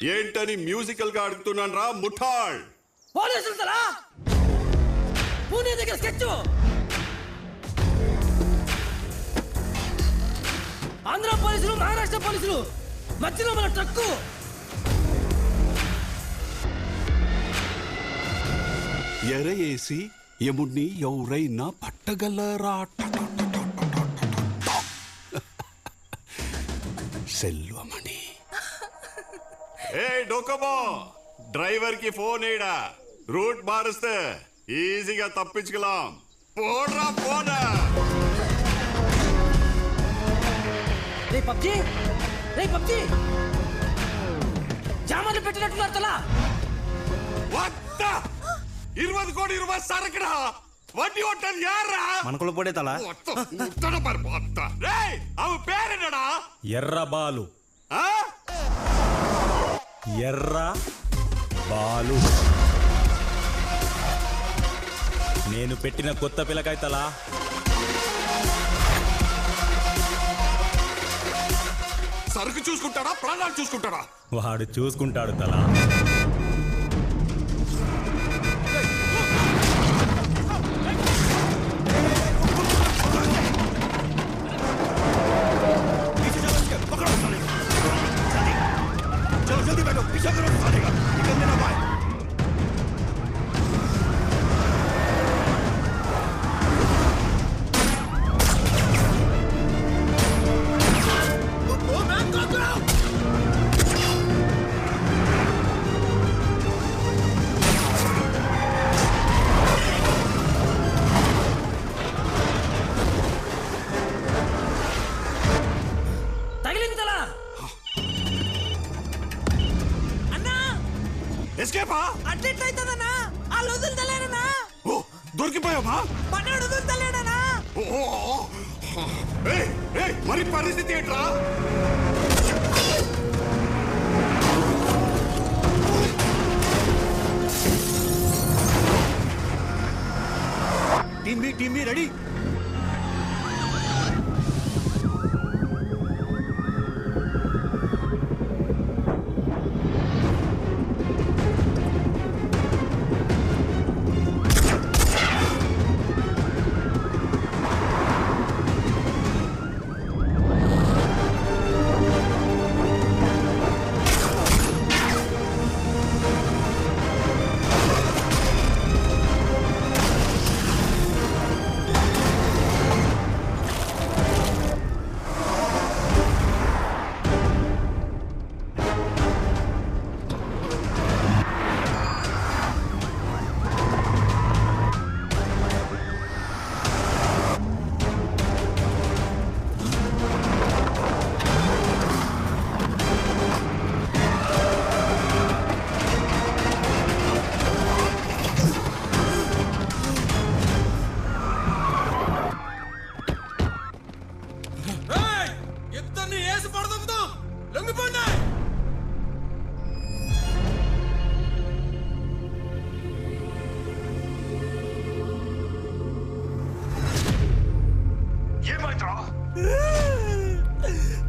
ఏంటని మ్యూజికల్గా అడుగుతున్నాను రా ముఠాళ్ పోలీసులు తలా పూణే దగ్గర స్కెచ్ ఆంధ్ర పోలీసులు మహారాష్ట్ర పోలీసులు మధ్యలో మన ట్రక్కు ఎరయేసి యముణ్ణి ఎవరైనా పట్టగలరా? సెల్వమణి. ఏ డోకమో. డ్రైవర్కి ఫోన్ ఏడా రూట్ మారుస్తే ఈజీగా తప్పించుకోలాం పోడ్రా పోనా. రే పబ్జి రే పబ్జి. జామాన్లు పెట్టినట్టున్నారు తలా. వద్ద ఇరవై కోటి రూపాయలు సరకుడా? వడ్డీ కొట్టది యారా? మనకుల పొడే తల. మొత్తం ముట్టడ మరి మొత్తం రేయ్ అవ పేరేనడా ఎర్ర బాలు ఆ? ఎర్ర బాలు. నేను పెట్టిన కొత్త పిల్లకాయ తల. సరుకు చూసుకుంటాడా? ప్రాణాలు చూసుకుంటాడా? వాడు చూసుకుంటాడు తల. 近くのサネが味方の前。ఎస్కేపా అట్లెట్లయితుందన్నా? ఆ వదులుతలేడనా ఓ దొరికిపోయావా? పన్నాడు వదులుతలేడనా మరి పరిస్థితి ఏంట్రా? Team B team B ready?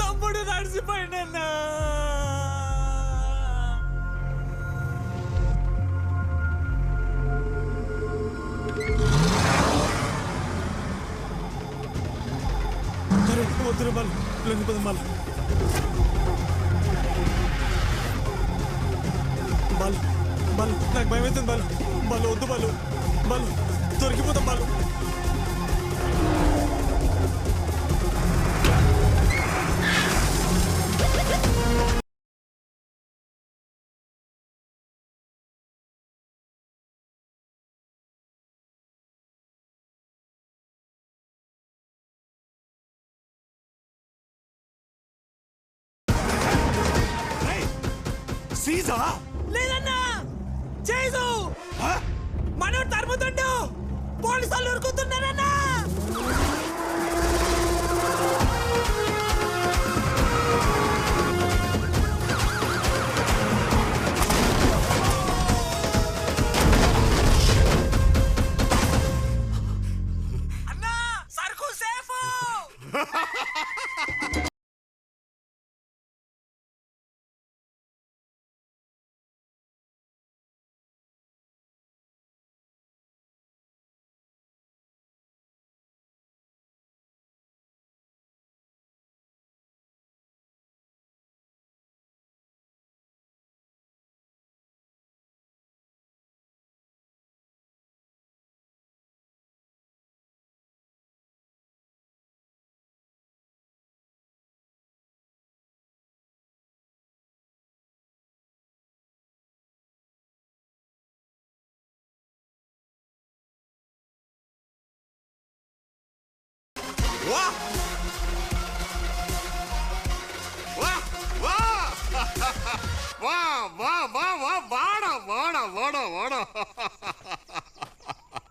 తమ్ముడు నడిచిపోయిండన్నా వద్దు బాలు లొంగిపోదాం బాలు బాలు బాలు నాకు భయం అవుతుంది బాలు బాలు వద్దు బాలు బాలు దొరికిపోతాం బాలు సీజా లేదన్నా! చేసు మనోడు తరుముతుండు! పోలీసు వాళ్ళు ఉరుకుతున్నారన్నా!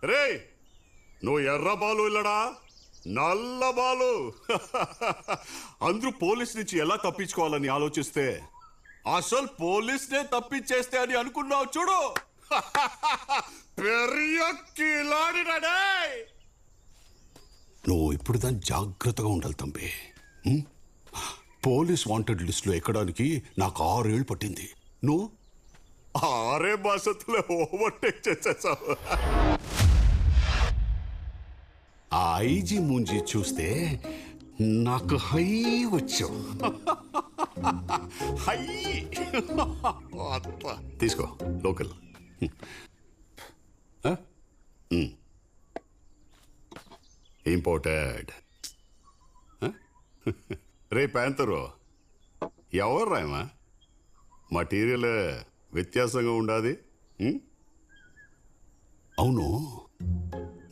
రే నువ్వు ఎర్ర బాలు ఇల్లడా? నల్ల బాలు. అందరూ పోలీస్ నుంచి ఎలా తప్పించుకోవాలని ఆలోచిస్తే? అసలు పోలీస్నే తప్పించేస్తే అని అనుకున్నావు చూడు. పెరియ కిలాడినడే. నువ్వు ఇప్పుడు దాన్ని జాగ్రత్తగా ఉండాలి తంబి. పోలీస్ వాంటెడ్ లిస్టులో ఎక్కడానికి నాకు ఆరేళ్ళు పట్టింది. నువ్వు? ఆరే భాషతులే ఓవర్టేక్ చేసేసావు. ఆ ఐజీ ముంజీ చూస్తే నాకు హై వచ్చు హై. తీసుకో లోకల్. ఇంపోర్టెడ్ రే ప్యాంతరు ఎవరు రాయమా మటీరియల్ వ్యత్యాసంగా ఉండాది? అవును.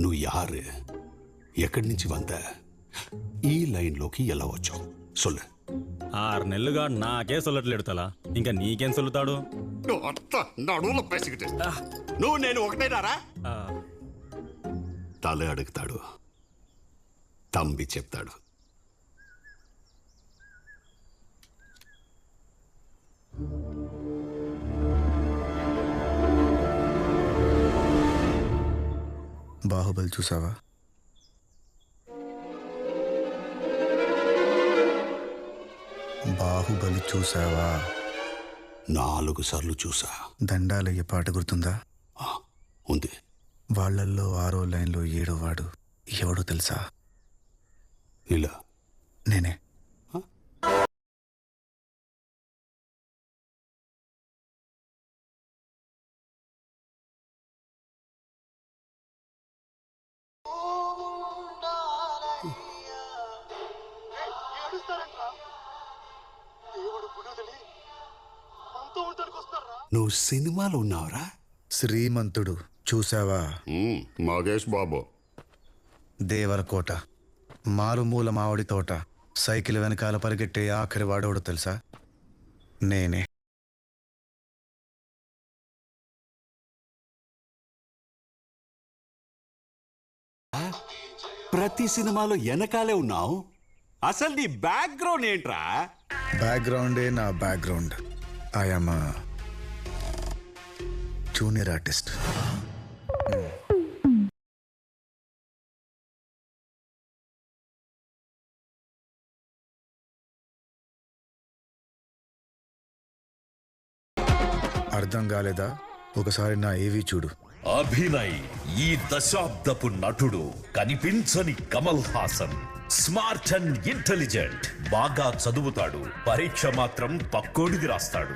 నువ్వు యారు? ఎక్కడి నుంచి వంద? ఈ లైన్లోకి ఎలా వచ్చావు? సొల్లు. ఆరు నెలలుగా నాకే సొల్లట్లేడు తలా. ఇంకా నీకేం సొల్లుతాడు? నువ్వు నేను ఒకటేనారా? తలే అడుగుతాడు. తంబి చెప్తాడు. బాహుబలి చూసావా? బాహుబలి చూసావా? నాలుగు సార్లు చూసా. దండాలయ్య పాట గుర్తుందా? ఉంది. వాళ్ళల్లో ఆరో లైన్లో ఏడో వాడు ఎవడో తెలుసా? ఇలా. నేనే. నువ్వు సినిమాలో ఉన్నావురా? శ్రీమంతుడు. చూసావా మగేష్ బాబు. దేవరకోట. మారుమూల మామిడి తోట సైకిల్ వెనకాల పరిగెట్టే ఆఖరి వాడోడు తెలుసా? నేనే. ప్రతి సినిమాలో వెనకాలే ఉన్నావు? అసలు నీ బ్యాక్గ్రౌండ్ ఏంట్రా? బ్యాక్గ్రౌండే నా బ్యాక్గ్రౌండ్. I'm junior artist. అర్థం కాలేదా? ఒకసారి నా ఏవి చూడు. అభినయ్ ఈ దశాబ్దపు నటుడు కనిపించని Kamal Haasan. Smart and intelligent. బాగా చదువుతాడు. పరీక్ష మాత్రం పక్కోడిది రాస్తాడు.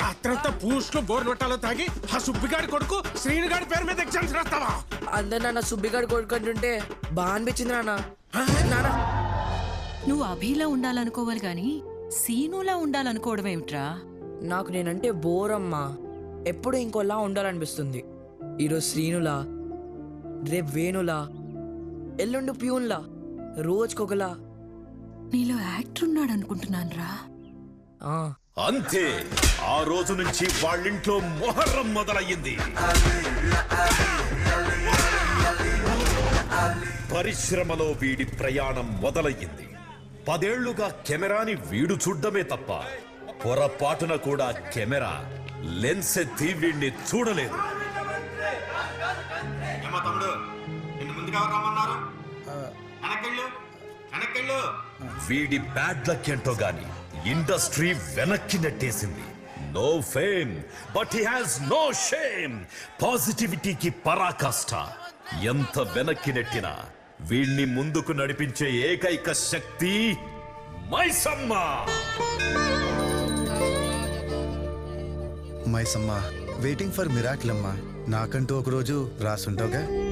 రాత్రంతా పూస్ట్లో బోర్ నొట్టాలో తాగి ఆ సుబ్బిగాడి కొడుకు శ్రీనుగాడి పేరు మీద ఎగ్జామ్స్ రాస్తావా? అందరు నాన్న సుబ్బిగాడు కొడుకుంటుంటే బాగా అనిపించింది నాన్న. నాన్న. నువ్వు అభిలా ఉండాలనుకోవాలి గాని సీనులా ఉండాలనుకోవడం ఏమిట్రా నాకు నేనంటే బోరమ్మా. ఎప్పుడు ఇంకోలా ఉండాలనిపిస్తుంది. ఈరోజు శ్రీనులా రేపు వేణులా ఎల్లుండి ప్యూన్లా రోజుకొకలా. నీలో యాక్టర్ ఉన్నాడు అనుకుంటున్నాను రా ఆ, అంతే ఆ రోజు నుంచి వాళ్ళింట్లో మొహర్రం మొదలయ్యింది. పరిశ్రమలో వీడి ప్రయాణం మొదలయ్యింది. పదేళ్ళుగా కెమెరాని వీడు చూడ్డమే తప్ప పొరపాటున కూడా కెమెరా లెన్స్ ఎత్తి వీడిని చూడలేదు వీడి బ్యాడ్ లక్ ఏంటో గాని ఇండస్ట్రీ వెనక్కి నెట్టేసింది. No fame but he has no shame పాజిటివిటీకి పరాకాష్ట. ఎంత వెనక్కి నెట్టినా వీణ్ణి ముందుకు నడిపించే ఏకైక శక్తి Maisamma. Maisamma waiting for miracle అమ్మా. నాకంటూ ఒకరోజు రాసుంటావుగా?